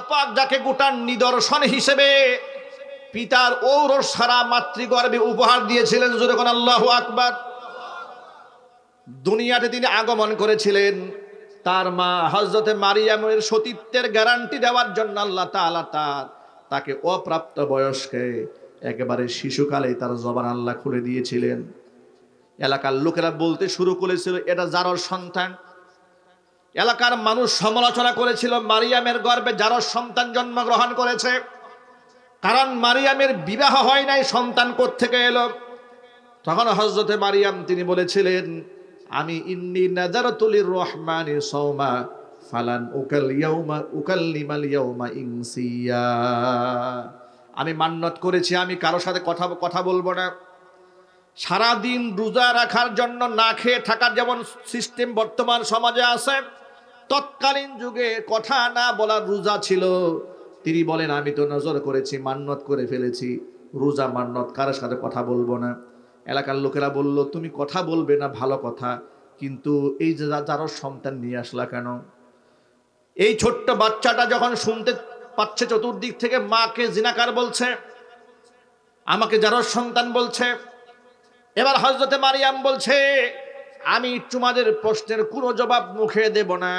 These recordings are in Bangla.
পাক যাকে গোটার নিদর্শন হিসেবে পিতার ঔর সারা মাতৃগর্ভে উপহার দিয়েছিলেন যেরকম আল্লাহ আকবার। দুনিয়াতে তিনি আগমন করেছিলেন। তার মা হজরতে মারিয়ামের সতীত্বের গ্যারান্টি দেওয়ার জন্য আল্লাহ তাআলা তার, তাকে অপ্রাপ্ত বয়স্কে, একেবারে শিশুকালে তার জবান আল্লাহ খুলে দিয়েছিলেন। এলাকার লোকেরা বলতে শুরু করেছিল, এটা যারর সন্তান? এলাকার মানুষ সমালোচনা করেছিল, মারিয়ামের গর্ভে যারর সন্তান জন্মগ্রহণ করেছে। কারণ মারিয়ামের বিবাহ হয় নাই, সন্তান থেকে এলো? তখন হজরতে মারিয়াম তিনি বলেছিলেন, আমি ইন্নি নাজারতুলির রহমানি সৌমা ফালান উকাল ইয়াউমা উকাল্লিমাল ইয়াউমা ইনসিয়া। আমি মান্নত করেছি, আমি কারোর সাথে কথা কথা বলব না। সারাদিন রোজা রাখার জন্য না খেয়ে থাকার যেমন সিস্টেম বর্তমান সমাজে আছে তৎকালীন যুগে কথা না বলার রোজা ছিল। তিনি বলেন, আমি তো নজর করেছি, মান্নত করে ফেলেছি। রোজা মান্নত কারোর সাথে কথা বলব না। এলাকার লোকেরা বলল, তুমি কথা বলবে না, ভালো কথা। কিন্তু এই যে যারও সন্তান নিয়ে আসলা কেন? এই ছোট্ট বাচ্চাটা যখন শুনতে পাচ্ছে, চতুর্দিক থেকে মাকে জিনাকার বলছে, আমাকে যারও সন্তান বলছে। এবার হজরতে মারিয়াম বলছে আমি তোমাদের প্রশ্নের কোনো জবাব মুখে দেব না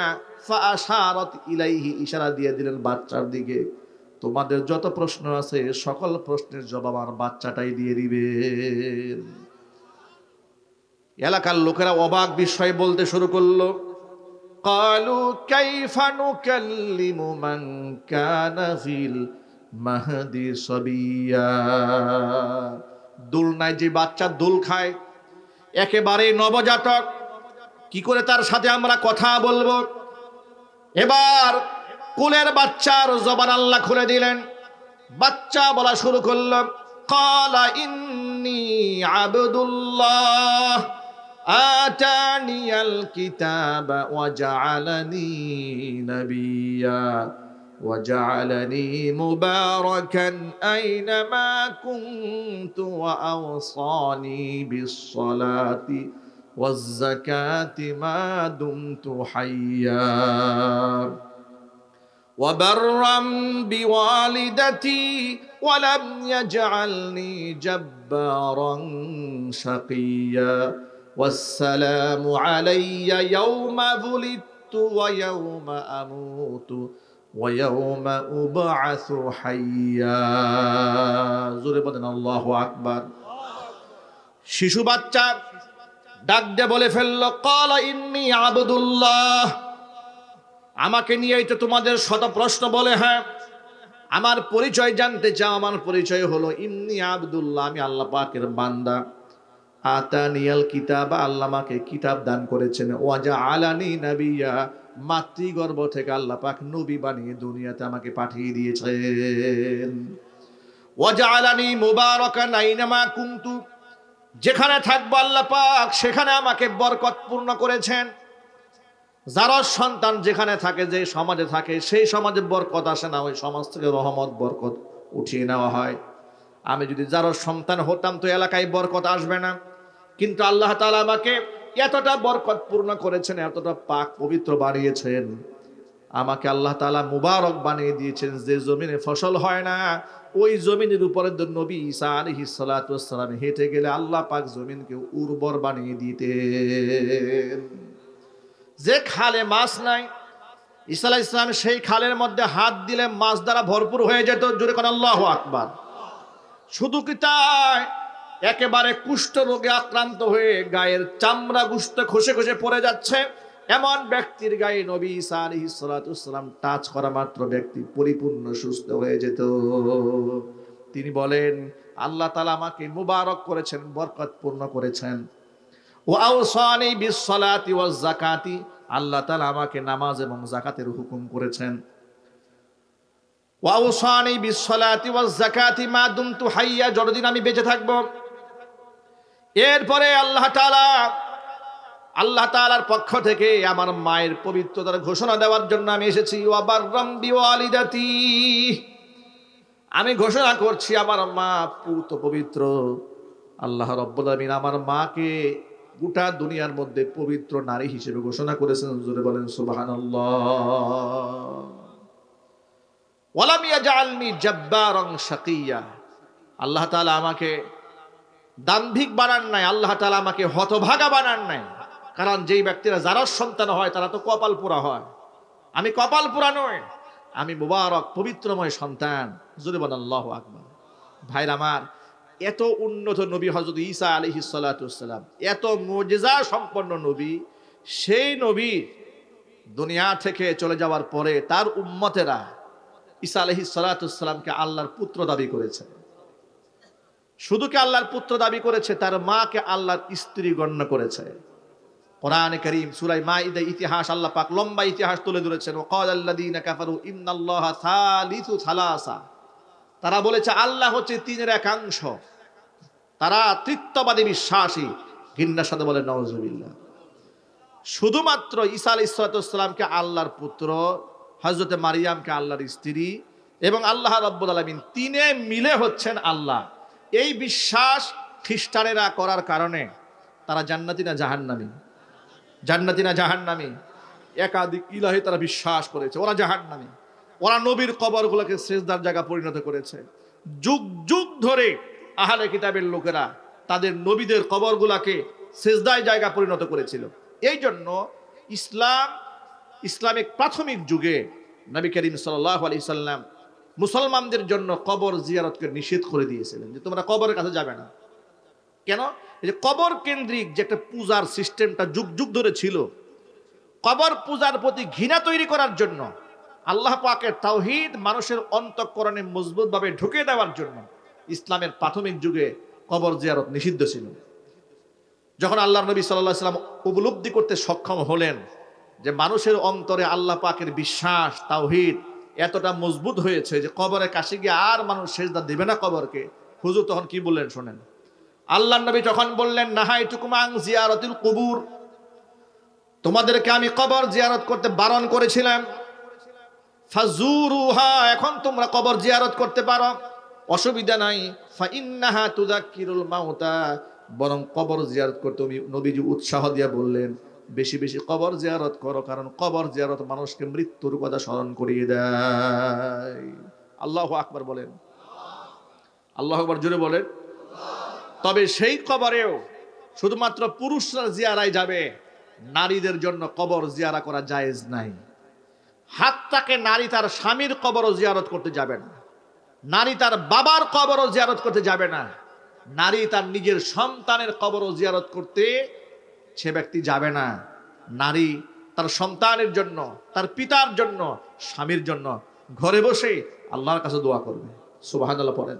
ফাশারাত ইলাইহি ইশারা দিয়ে দিলেন বাচ্চার দিকে তোমাদের যত প্রশ্ন আছে সকল প্রশ্নের জবাব আমার বাচ্চাটাই দিয়ে দিবে এলাকার লোকেরা অবাক বিস্ময়ে বলতে শুরু করলো قالوا كيف نكلم من كان في المهد صبيا দোলনায় যে বাচ্চা দোল খায় একেবারে নবজাতক। কি করে তার সাথে আমরা কথা বলব? এবার কুলের বাচ্চার জবান আল্লাহ খুলে দিলেন। বাচ্চা বলা শুরু করল, কালা ইন্নি আবদুল্লাহ আটানিয়াল কিতাব ওয়া জাআলানি নবিয়া। وجعلني مباركا أينما كنت وأوصاني بالصلاة والزكاة ما دمت حيا. وبرا بوالدتي ولم يجعلني جبارا شقيا. والسلام علي يوم ولدت ويوم أموت. ويوم ابعث حيا জোরে বলেন আল্লাহু আকবার শিশু বাচ্চা ডাক দিয়ে বলে ফেললো কলা ইন্নি আবদুল্লাহ আমাকে নিয়েই তো তোমাদের শত প্রশ্ন বলে হ্যাঁ আমার পরিচয় জানতে চাও আমার পরিচয় হলো ইন্নি আবদুল্লাহ আমি আল্লাহ পাকের বান্দা আতানিয়াল কিতাব আল্লাহ আমাকে কিতাব দান করেছেন। ওয়াজা আলানি নাবিয়া, মাতৃগর্ভ থেকে আল্লাহ পাক নবী বানিয়ে দুনিয়াতে আমাকে পাঠিয়ে দিয়েছেন। ওয়াজা আলানি মুবারকান, আইনামা কুনতু, যেখানে থাকব আল্লাহ পাক সেখানে আমাকে বরকত পূর্ণ করেছেন। যারা সন্তান যেখানে থাকে, যে সমাজে থাকে, সেই সমাজে বরকত আসে না, ওই সমাজ থেকে রহমত, বরকত উঠিয়ে নেওয়া হয়। আমি যদি যারা সন্তান হতাম, তো এলাকায় বরকত আসবে না। কিন্তু আল্লাহ তালা আমাকে এতটা বরকত পূর্ণ করেছেন, এতটা পাক পবিত্র বানিয়েছেন। আমাকে আল্লাহ তালা মুবারক বানিয়ে দিয়েছেন, যে জমিনে ফসল হয় না, ওই জমিনের উপরে নবী ঈসা আলাইহিস সালাতু হেঁটে গেলে আল্লাহ পাক জমিনকে উর্বর বানিয়ে দিতেন। যে খালে মাছ নাই, ঈসা ইসলাম সেই খালের মধ্যে হাত দিলে মাছ দ্বারা ভরপুর হয়ে যেত, জোরে কোন আল্লাহ আকবার। শুধু কি তাই? একেবারে কুষ্ঠ রোগে আক্রান্ত হয়ে গায়ের চামড়া গুস্ত খসে খসে পড়ে যাচ্ছে। এমন ব্যক্তির গায়ে নবী ঈসা আলাইহিস সালাম টাচ করা মাত্র ব্যক্তি পরিপূর্ণ সুস্থ হয়ে যেত। তিনি বলেন, আল্লাহ তাআলা আমাকে মুবারক করেছেন, বরকত পূর্ণ করেছেন। ও আউসানি বিসসালাতি ওয়াজ যাকাতি, আল্লাহ তাআলা আমাকে নামাজ এবং যাকাতের হুকুম করেছেন। ওয়াউসানি বিসসালাতি ওয়াজ যাকাতি, মা দুমতু হাইয়া, যতদিন আমি বেঁচে থাকব এরপরে আল্লাহ তালা আল্লাহ তাআলার পক্ষ থেকে আমার মায়ের পবিত্রতার ঘোষণা দেওয়ার জন্য আমি এসেছি। আমি ঘোষণা করছি, আমার মা পুত পবিত্র। আল্লাহ রব্বুল আমার মাকে গোটা দুনিয়ার মধ্যে পবিত্র নারী হিসেবে ঘোষণা করেছেন। জোরে বলেন জাব্বারান শাকিয়া। আল্লাহ তাআলা আমাকে দাম্ভিক বানান নাই, আল্লাহ তালা আমাকে হতভাগা বানান নাই। কারণ যেই ব্যক্তিরা যারা সন্তান হয়, তারা তো কপাল পোড়া হয়। আমি কপাল পোড়া নয় আমি মুবারক, পবিত্রময় সন্তান। বলেন, আল্লাহ আকবার। ভাইর আমার, এত উন্নত নবী হজরত ঈসা আলহি সাল্লাম এত মজেজা সম্পন্ন নবী, সেই নবী দুনিয়া থেকে চলে যাওয়ার পরে তার উম্মতেরা ঈসা আলহি সাল্লাতামকে আল্লাহর পুত্র দাবি করেছে। শুধু কি আল্লাহর পুত্র দাবি করেছে? তার মাকে আল্লাহর স্ত্রী গণ্য করেছে। কোরআনে করিম সুরাই মা মাইদা ইতিহাস আল্লাহ পাক লম্বা ইতিহাস তুলে ধরেছেন। ও কল আল্লাদিনা কাফারু ইন্নাল্লাহ সালিসু সালাসা। তারা বলেছে, আল্লাহ হচ্ছে তিনের একাংশ তারা তৃত্ববাদী বিশ্বাসী। ঘিন্নার সাথে বলে নওয়াজুবিল্লাহ শুধুমাত্র ঈসা আলী ইসলাতামকে আল্লাহর পুত্র হজরতে মারিয়ামকে আল্লাহর স্ত্রী এবং আল্লাহ রব্বুল আলমিন তিনে মিলে হচ্ছেন আল্লাহ। এই বিশ্বাস খ্রিস্টানেরা করার কারণে তারা জান্নাতি না জাহান্নামি? জান্নাতি না জাহান্নামি? একাধিক ইলাহি তারা বিশ্বাস করেছে, ওরা জাহান্নামি। ওরা নবীর কবরগুলোকে শ্রেষ্ঠদার জায়গা পরিণত করেছে। যুগ যুগ ধরে আহলে কিতাবের লোকেরা তাদের নবীদের কবরগুলাকে সেজদায় জায়গা পরিণত করেছিল। এই জন্য ইসলাম ইসলামিক প্রাথমিক যুগে নবী করিম সাল্লাহ আলি সাল্লাম মুসলমানদের জন্য কবর জিয়ারতকে নিষেধ করে দিয়েছিলেন যে তোমরা কবরের কাছে যাবে না। কেন? এই যে কবর কেন্দ্রিক যে একটা পূজার সিস্টেমটা যুগ যুগ ধরে ছিল, কবর পূজার প্রতি ঘৃণা তৈরি করার জন্য, আল্লাহ পাকের তাওহিদ মানুষের অন্তঃকরণে মজবুতভাবে ঢুকে দেওয়ার জন্য ইসলামের প্রাথমিক যুগে কবর জিয়ারত নিষিদ্ধ ছিল। যখন আল্লাহ নবী সাল্লাহ সাল্লাম উপলব্ধি করতে সক্ষম হলেন যে মানুষের অন্তরে আল্লাহ পাকের বিশ্বাস, তাওহিদ এতটা মজবুত হয়েছে যে কবরের কাছে গিয়ে আর মানুষ সেজদা দেবে না কবরকে। হুজুর তখন কি বললেন শোনেন? আল্লাহ নবী যখন বললেন নাহাই টুকুমাং জিয়ারতুল কুবুর। তোমাদেরকে আমি কবর জিয়ারত করতে বারণ করেছিলাম। ফাজুরুহা এখন তোমরা কবর জিয়ারত করতে পারো। অসুবিধা নাই। ফাইন্নাহা তুযাক্কিরুল মাউতা। বরং কবর জিয়ারত করতে তুমি নবীজি উৎসাহ দিয়া বললেন বেশি বেশি কবর জিয়ারত করো, কারণ কবর জিয়ারত মানুষকে মৃত্যুর কথা স্মরণ করিয়ে দেয়। আল্লাহ আকবার বলেন। আল্লাহ আকবার জোরে বলেন। তবে সেই কবরেও শুধুমাত্র পুরুষরা জিয়ারাই যাবে, নারীদের জন্য কবর জিয়ারা করা জায়েজ নাই। হাতটাকে নারী তার স্বামীর কবরও জিয়ারত করতে যাবে না। নারী তার বাবার কবরও জিয়ারত করতে যাবে না। নারী তার নিজের সন্তানের কবরও জিয়ারত করতে সে ব্যক্তি যাবে না। নারী তার সন্তানের জন্য, তার পিতার জন্য, স্বামীর জন্য ঘরে বসে আল্লাহর কাছে দোয়া করবে। সুবাহ পড়েন।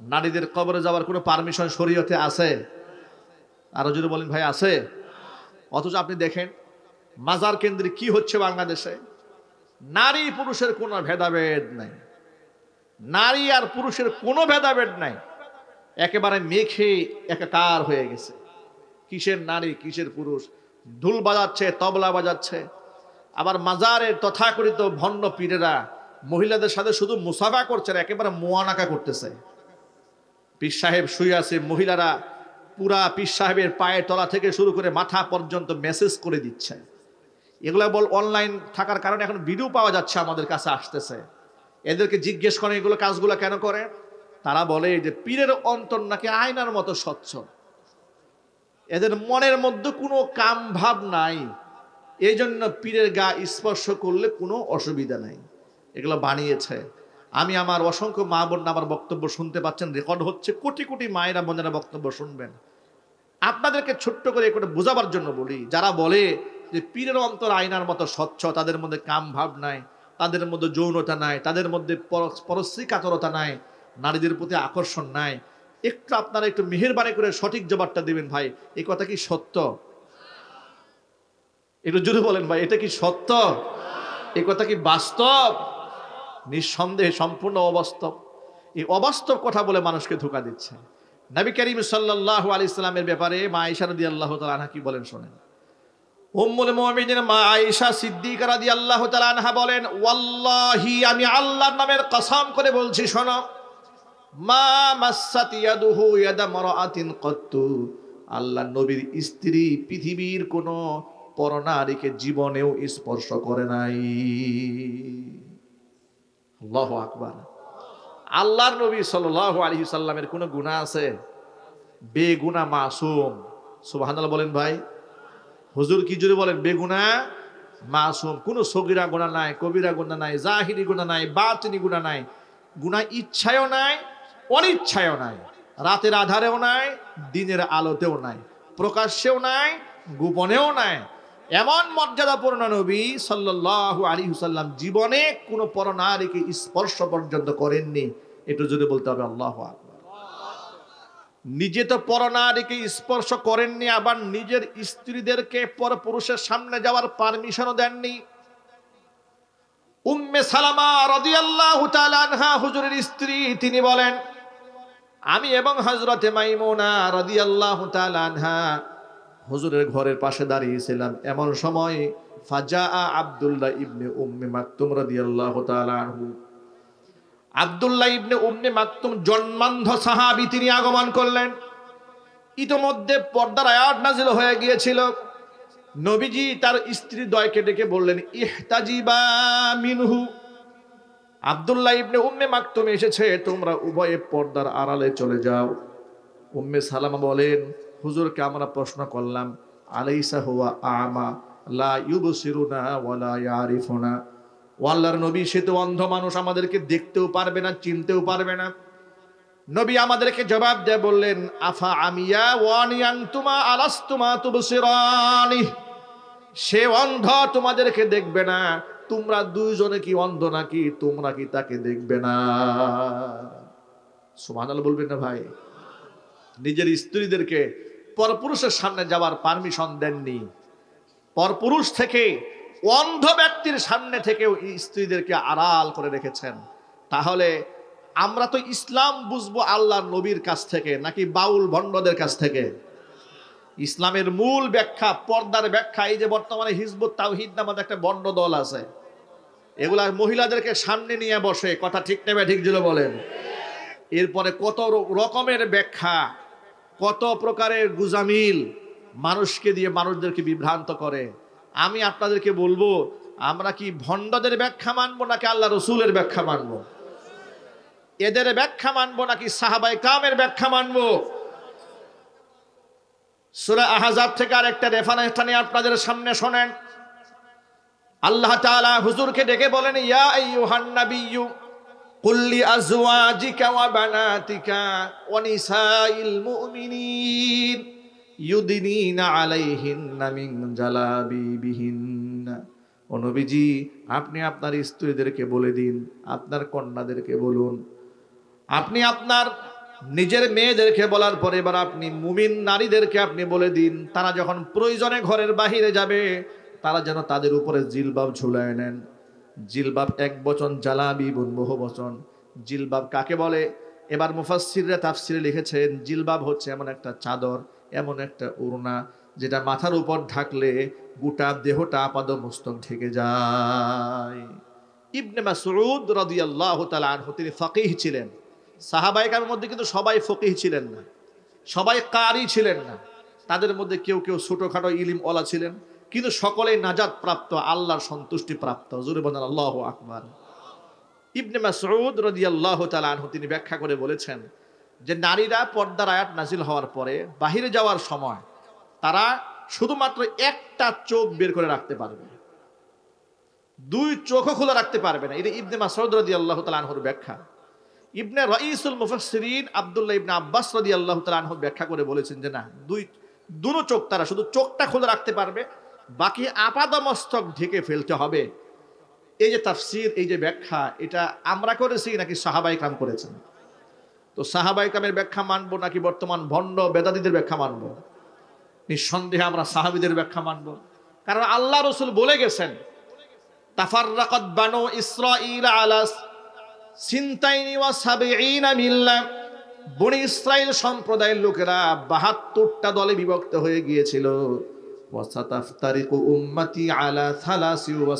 নারীদের কবরে যাওয়ার কোনো পারমিশন শরীয়তে আছে? আরও যদি বলেন, ভাই, আছে। অথচ আপনি দেখেন, মাজার কেন্দ্রে কি হচ্ছে বাংলাদেশে? নারী পুরুষের কোনো ভেদাভেদ নাই। নারী আর পুরুষের কোনো ভেদাভেদ নাই। একেবারে মেঘে একাকার হয়ে গেছে। কিসের নারী, কিসের পুরুষ? ঢুল বাজাচ্ছে, তবলা বাজাচ্ছে। আবার মাজারের তথাকথিত ভণ্ড পীরেরা মহিলাদের সাথে শুধু মুসাফা করছে না, একেবারে মোয়ানাকা করতেছে। পীর সাহেব শুয়ে আছে, মহিলারা পুরা পীর সাহেবের পায়ের তলা থেকে শুরু করে মাথা পর্যন্ত মেসেজ করে দিচ্ছে। এগুলো বল অনলাইন থাকার কারণে এখন ভিডিও পাওয়া যাচ্ছে, আমাদের কাছে আসতেছে। এদেরকে জিজ্ঞেস করে এগুলো কাজগুলো কেন করে? তারা বলে যে পীরের অন্তর নাকি আয়নার মতো স্বচ্ছ। এদের মনের মধ্যে কোনো কাম ভাব নাই। এই জন্য পীরের গা স্পর্শ করলে কোনো অসুবিধা নাই। এগুলো বানিয়েছে। আমি আমার অসংখ্য মা বোন আমার বক্তব্য শুনতে পাচ্ছেন, রেকর্ড হচ্ছে কোটি কোটি মায়েরা বোনেরা বক্তব্য শুনবেন। আপনাদেরকে ছোট্ট করে একটা বোঝাবার জন্য বলি, যারা বলে যে পীরের অন্তর আয়নার মতো স্বচ্ছ, তাদের মধ্যে কাম ভাব নাই, তাদের মধ্যে যৌনতা নাই, তাদের মধ্যে পরশ্রী কাতরতা নাই, নারীদের প্রতি আকর্ষণ নাই একটু আপনারা একটু মেহেরবানি করে সঠিক জবাবটা দিবেন, ভাই। এই কথা কি সত্য? একটু জোরে বলেন, ভাই, এটা কি সত্য? এই কথা কি বাস্তব? নিঃসন্দেহে সম্পূর্ণ অবাস্তব। এই অবাস্তব কথা বলে মানুষকে ধোকা দিচ্ছে। নবী করিম সাল্লাহ আলি ইসলামের ব্যাপারে মা আইসা রদি আল্লাহ তালা কি বলেন শোনেন? উম্মুল মুমিনিন মা আয়েশা সিদ্দিকা রাদিয়াল্লাহু তাআলা আনহা বলেন, ওয়াল্লাহি, আমি আল্লাহর নামের কসম করে বলছি, শোনো। মা মাসাত ইয়াদুহু ইয়াদা মারাআতিন কত্তু। আল্লাহ নবীর স্ত্রী পৃথিবীর কোন পরনারীকে জীবনেও স্পর্শ করে নাই। আল্লাহ আকবার। আল্লাহর নবী সাল্লাহ আলী সাল্লামের কোনো গুণা আছে? বেগুনা মাসুম। সুবহানাল্লাহ বলেন ভাই। হুজুর কি জুড়ে বলেন? বেগুনা মাসুম। কোনো সগিরা গুণা নাই, কবিরা গুণা নাই, জাহিরি গুণা নাই, বাতিনি গুণা নাই। গুণা ইচ্ছায়ও নাই অনিচ্ছায়ও নাই, রাতের আধারেও নাই, দিনের আলোতেও নাই, প্রকাশ্যেও নাই, গোপনেও নাই। এমন মর্যাদাপূর্ণ নবী সাল্লাল্লাহু আলাইহি সাল্লাম জীবনে কোনো পরনারীকে স্পর্শ পর্যন্ত করেননি। একটু যদি বলতে হবে, আল্লাহ নিজে তো পরনারীকে স্পর্শ করেননি, আবার নিজের স্ত্রীদেরকে পর পুরুষের সামনে যাওয়ার পারমিশনও দেননি। উম্মে সালামা রাদিয়াল্লাহু তাআলা আনহা, হুজুরের স্ত্রী, তিনি বলেন আমি এবং হযরতে মাইমুনা রাদিয়াল্লাহু তাআলা আনহা হুজুরের ঘরের পাশে দাঁড়িয়েছিলাম। এমন সময় ফাজা আব্দুল্লাহ ইবনে উম্মে মাকতুম রাদিয়াল্লাহু তাআলা আনহু। আব্দুল্লাহ ইবনে উম্মে মাকতুম জন্মান্ধ সাহাবী তিনি আগমন করলেন। ইতোমধ্যে পর্দার আয়াত নাজিল হয়ে গিয়েছিল। নবীজি তার স্ত্রী দয়কে ডেকে বললেন, ইহতাজিবা মিনহু। আব্দুল্লাহ ইবনে উম্মে মাকতুম এসেছে, তোমরা উভয়ে পর্দার আড়ালে চলে যাও। উম্মে সালামা বলেন, হুজুরকে আমরা প্রশ্ন করলাম, আলাইসা হুয়া আমা? লা ইউবসিরুনা ওয়ালা ইয়ারিফুনা? ও আল্লাহর নবী, সে তো অন্ধ মানুষ, আমাদেরকে দেখতেও পারবে না, চিনতেও পারবে না। নবী আমাদেরকে জবাব দেয় বললেন, আফা আমিয়া ওয়ানিয়ান তুমা আলাস্তুমা তুবসিরানি? সে অন্ধ তোমাদেরকে দেখবে না। তোমরা দুইজনে কি অন্ধ নাকি? তোমরা কি তাকে দেখবে না? সুবহানাল্লাহ বলবেন না ভাই। নিজের স্ত্রীদেরকে পরপুরুষের সামনে যাওয়ার পারমিশন দেননি। পরপুরুষ থেকে অন্ধ ব্যক্তির সামনে থেকেও স্ত্রীদেরকে আড়াল করে রেখেছেন। তাহলে আমরা তো ইসলাম বুঝব আল্লাহ নবীর কাছ থেকে, নাকি বাউল ভণ্ডদের কাছ থেকে? ইসলামের মূল ব্যাখ্যা, পর্দার ব্যাখ্যা, এই যে বর্তমানে হিজবুত তাওহিদ নামে একটা বন্ড দল আছে। এগুলা মহিলাদেরকে সামনে নিয়ে বসে, কথা ঠিক নেবে, ঠিক ছিল বলেন। এরপরে কত রকমের ব্যাখ্যা, কত প্রকারের গুজামিল মানুষকে দিয়ে মানুষদেরকে বিভ্রান্ত করে। আমি আপনাদেরকে বলব, আমরা কি ভণ্ডদের ব্যাখ্যা মানবো নাকি আল্লাহ রসুলের ব্যাখ্যা মানবো? এদের ব্যাখ্যা মানবো নাকি সাহাবাই কামের ব্যাখ্যা মানবো? সুরা আহাজাব থেকে আরেকটা রেফারেন্সটা নিয়ে আপনাদের সামনে শোনেন। আল্লাহ তাআলা হুজুরকে ডেকে বলেন, ইয়া আইয়ুহান নাবিয়্যু, কুল লি আজওয়াজিকা ওয়া বানাতিকা ওয়া নিসাইল মুমিনিন, ইউদিনিনা আলাইহিন্না মিন জালাবিবিহিন্না। ও নবীজি, আপনি আপনার স্ত্রীদেরকে বলে দিন, আপনার কন্যাদেরকে বলুন। আপনি আপনার নিজের মেয়েদেরকে বলার পর এবার আপনি মুমিন নারীদেরকে আপনি বলে দিন, তারা যখন প্রয়োজনে ঘরের বাহিরে যাবে তারা যেন তাদের উপরে জিলবাব ঝুলায় নেন। জিলবাব এক বচন জালাবি বোন, বহু বচন। জিলবাব কাকে বলে? এবার মুফাসসিররা তাফসিরে লিখেছেন, জিলবাব হচ্ছে এমন একটা চাদর, এমন একটা ওড়না যেটা মাথার উপর ঢাকলে গোটা দেহটা আপাদ মস্তক ঢেকে যায়। ইবনে মাসউদ রাদিয়াল্লাহু তাআলা আনহু, তিনি ফকিহ ছিলেন। সাহাবাইকার মধ্যে কিন্তু সবাই ফকিহ ছিলেন না। সবাই কারি ছিলেন না। তাদের মধ্যে কেউ কেউ ছোটখাটো ইলিম ওলা ছিলেন। কিন্তু সকলেই নাজাত প্রাপ্ত আল্লাহর সন্তুষ্টি প্রাপ্ত জোরে বলেন, আল্লাহ আকবার। ইবনে মাসউদ রাদিয়াল্লাহু তাআলা আনহু তিনি ব্যাখ্যা করে বলেছেন যে, নারীরা পর্দার আয়াত নাজিল হওয়ার পরে, বাহিরে যাওয়ার সময় তারা শুধুমাত্র একটা চোখ বের করে রাখতে পারবে। দুই চোখও খোলা রাখতে পারবে না। এটা ইবনে মাসউদ রাদিয়াল্লাহু তাআলা আনহুর ব্যাখ্যা। ইবনে রাইসুল মুফাসসিরিন আব্দুল্লাহ ইবনে আব্বাস রাদিয়াল্লাহু তাআলা আনহু ব্যাখ্যা করে বলেছেন যে, না, দুই, দুনো চোখ তারা শুধু চোখটা খোলা রাখতে পারবে বাকি আপাদমস্তক ঢেকে ফেলতে হবে। এই যে তাফসির, এই যে ব্যাখ্যা, এটা আমরা করেছি নাকি সাহাবাই কাম করেছেন? তো সাহাবাই কামের ব্যাখ্যা মানবো নাকি বর্তমান ভণ্ড বেদাদিদের ব্যাখ্যা মানবো? নিঃসন্দেহে আমরা সাহাবিদের ব্যাখ্যা মানবো। কারণ আল্লাহ রসুল বলে গেছেন, তাফাররাকাত বানু ইসরাঈল আলা সিনতাইনি ওয়া সাবঈনা মিল্লা। বনি ইসরাইল সম্প্রদায়ের লোকেরা বাহাত্তরটা দলে বিভক্ত হয়ে গিয়েছিল। ওয়াসাতাফতারিকু উম্মতি আলা থালাসি ওয়া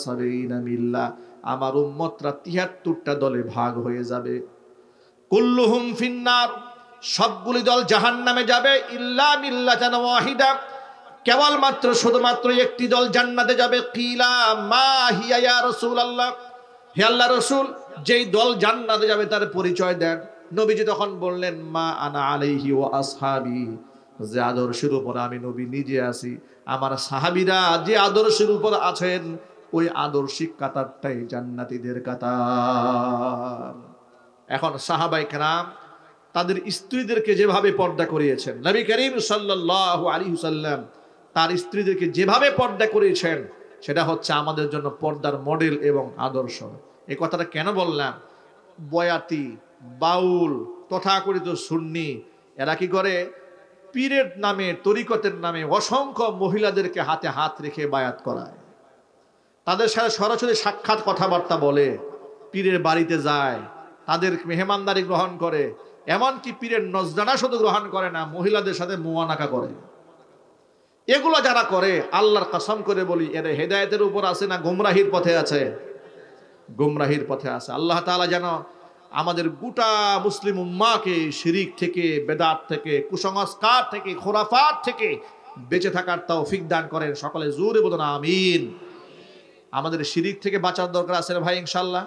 মিল্লা। আমার উম্মতরা তিয়াত্তরটা দলে ভাগ হয়ে যাবে। কুল্লুহুম ফিন্নার। সবগুলি দল জাহান্নামে যাবে। ইল্লা মিল্লাতান ওয়াহিদা। কেবলমাত্র, শুধুমাত্র একটি দল জান্নাতে যাবে। কিলা মা হিয়া ইয়া রাসূলুল্লাহ। হে আল্লাহ রসুল, যেই দল জান্নাতে যাবে তার পরিচয় দেন। নবীজি তখন বললেন, মা আনা আলাইহি ও আসহাবি। যে আদর্শের উপর আমি নবী নিজে আছি। আমার সাহাবিরা যে আদর্শের উপর আছেন, ওই আদর্শিক কাতারটাই জান্নাতীদের কাতার। এখন সাহাবাই কেরাম তাদের স্ত্রীদেরকে যেভাবে পর্দা করিয়েছেন, নবী করিম সাল্লাল্লাহু আলী সাল্লাম তার স্ত্রীদেরকে যেভাবে পর্দা করিয়েছেন, সেটা হচ্ছে আমাদের জন্য পর্দার মডেল এবং আদর্শ। এই কথাটা কেন বললাম? বয়াতি, বাউল, তথাকথিত সুন্নি, এরা কি করে? পীরের নামে, তরিকতের নামে অসংখ্য মহিলাদেরকে হাতে হাত রেখে বায়াত করায়। তাদের সাথে সরাসরি সাক্ষাৎ কথাবার্তা বলে, পীরের বাড়িতে যায়, তাদের মেহমানদারি গ্রহণ করে, এমনকি পীরের নজদানা শুধু গ্রহণ করে না, মহিলাদের সাথে মোয়ানাকা করে। এগুলো যারা করে, আল্লাহর কসম করে বলি এরা হেদায়েতের উপর আছে না, গুমরাহির পথে আছে? গুমরাহির পথে আছে। আল্লাহ তাআলা যেন আমাদের গোটা মুসলিম উম্মাকে শিরিক থেকে, বেদাত থেকে, কুসংস্কার থেকে, খোরাফাত থেকে বেঁচে থাকার তৌফিক দান করেন সকলে। জোরে বলুন, আমিন। আমাদের শিরিক থেকে বাঁচার দরকার আছে ভাই, ইনশাল্লাহ।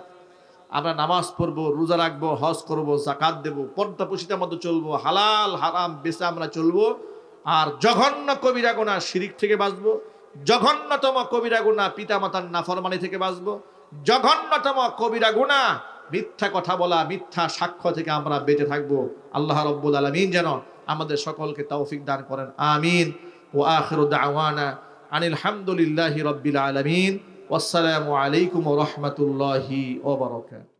আমরা নামাজ পড়ব, রোজা রাখব, হজ করব জাকাত দেব, পর্দা পুষিতার মধ্যে চলবো, হালাল, হারাম বেসে আমরা চলবো। আর জঘন্য কবিরা গোনা শিরিক থেকে বাঁচবো। জঘন্যতম কবিরা গুণা পিতা মাতার নাফরমানি থেকে বাঁচবো। জঘন্যতম কবিরা গুণা মিথ্যা কথা বলা, মিথ্যা সাক্ষ্য থেকে আমরা বেঁচে থাকব। আল্লাহ রব্বুল আলমিন যেন আমাদের সকলকে তৌফিক দান করেন। আমিন। ও আখরুদ্দাওয়ানা দাওয়ানা আনিল হামদুলিল্লাহি রব্বিল আলমিন। আসসালামু আলাইকুম রহমতুল্লাহি ওবরকাত